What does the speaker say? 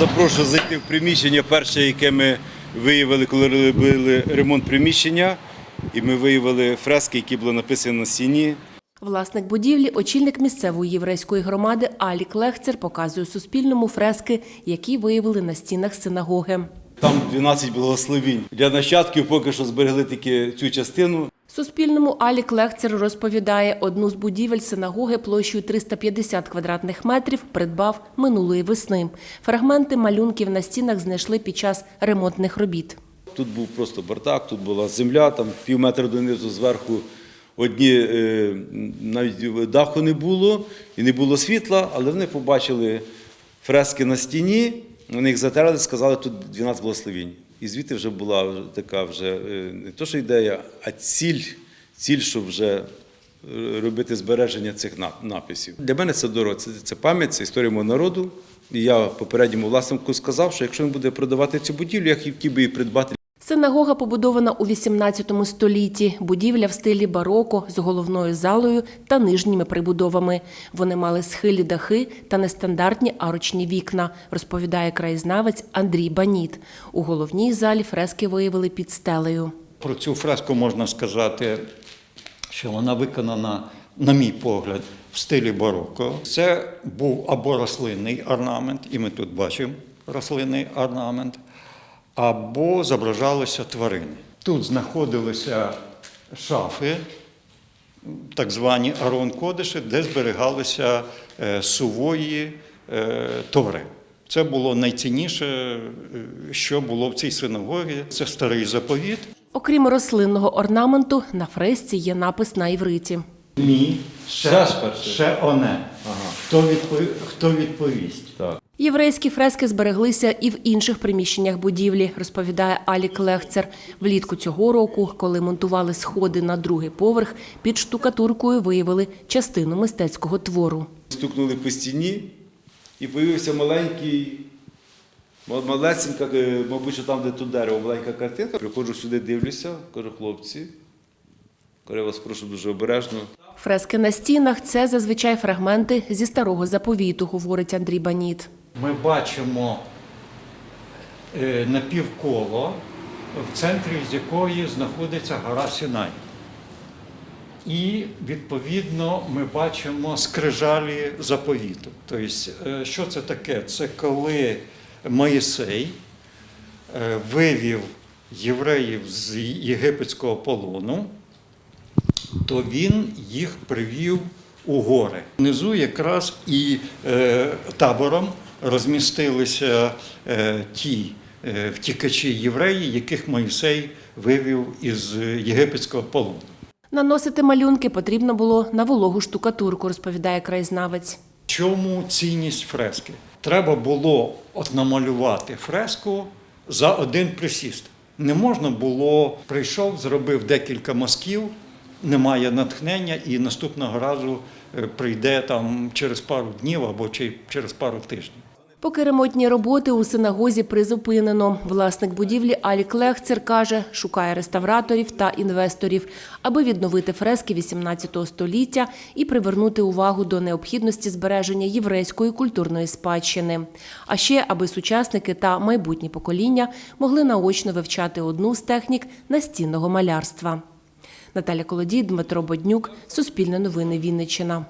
Запрошую зайти в приміщення, перше, яке ми виявили, коли робили ремонт приміщення, і ми виявили фрески, які були написані на стіні. Власник будівлі, очільник місцевої єврейської громади Алік Лехцер показує Суспільному фрески, які виявили на стінах синагоги. Там 12 благословінь. Для нащадків поки що зберегли тільки цю частину. Суспільному Алік Лехцер розповідає, одну з будівель синагоги площею 350 квадратних метрів придбав минулої весни. Фрагменти малюнків на стінах знайшли під час ремонтних робіт. Тут був просто бардак, тут була земля, там пів метра донизу зверху. Одні е, навіть даху не було і не було світла, але вони побачили фрески на стіні, вони їх затерли, сказали, тут 12 благословінь. І звідти вже була така вже е, не то, що ідея, а ціль, ціль, щоб вже е, робити збереження цих написів. Для мене це дорого, це, це пам'ять, це історія мого народу. І я попередньому власнику сказав, що якщо він буде продавати цю будівлю, я хотів би її придбати Синагога побудована у 18 столітті. Будівля в стилі бароко з головною залою та нижніми прибудовами. Вони мали схилі дахи та нестандартні арочні вікна, розповідає краєзнавець Андрій Баніт. У головній залі фрески виявили під стелею. Про цю фреску можна сказати, що вона виконана, на мій погляд, в стилі бароко. Це був або рослинний орнамент, і ми тут бачимо рослинний орнамент, або зображалися тварини. Тут знаходилися шафи, так звані арон-кодиші, де зберігалися е, сувої е, тори. Це було найцінніше, е, що було в цій синагогі. Це старий заповіт. Окрім рослинного орнаменту, на фресці є напис на івриті. Мі, Ще ще оне. Хто, відпов... Хто відповість? Єврейські фрески збереглися і в інших приміщеннях будівлі, розповідає Алік Лехцер. Влітку цього року, коли монтували сходи на другий поверх, під штукатуркою виявили частину мистецького твору. Стукнули по стіні і появився маленький, малесенька, е, мабуть, що там, де тут дерево, маленька картинка. Приходжу сюди, дивлюся, кажу, хлопці. Кажу, я вас прошу дуже обережно. Фрески на стінах це зазвичай фрагменти зі старого заповіту, говорить Андрій Баніт. Ми бачимо е, напівколо, в центрі з якої знаходиться гора Сінай. І відповідно ми бачимо скрижалі заповіту. Тобто, е, що це таке? Це коли Моїсей е, вивів євреїв з єгипетського полону, то він їх привів у гори. Внизу якраз і табором розмістилися е, ті е, втікачі євреї, яких Моїсей вивів із єгипетського полону. Наносити малюнки потрібно було на вологу штукатурку, розповідає краєзнавець. Чому цінність фрески? Треба було от намалювати фреску за один присіст. Не можна було, прийшов, зробив декілька мазків, немає натхнення, і наступного разу е, прийде там через пару днів або через пару тижнів. Поки ремонтні роботи у синагозі призупинено. Власник будівлі Алік Лехцер каже, шукає реставраторів та інвесторів, аби відновити фрески 18 століття і привернути увагу до необхідності збереження єврейської культурної спадщини. А ще аби сучасники та майбутні покоління могли наочно вивчати одну з технік настінного малярства. Наталя Колодій, Дмитро Боднюк, Суспільне новини Вінниччина.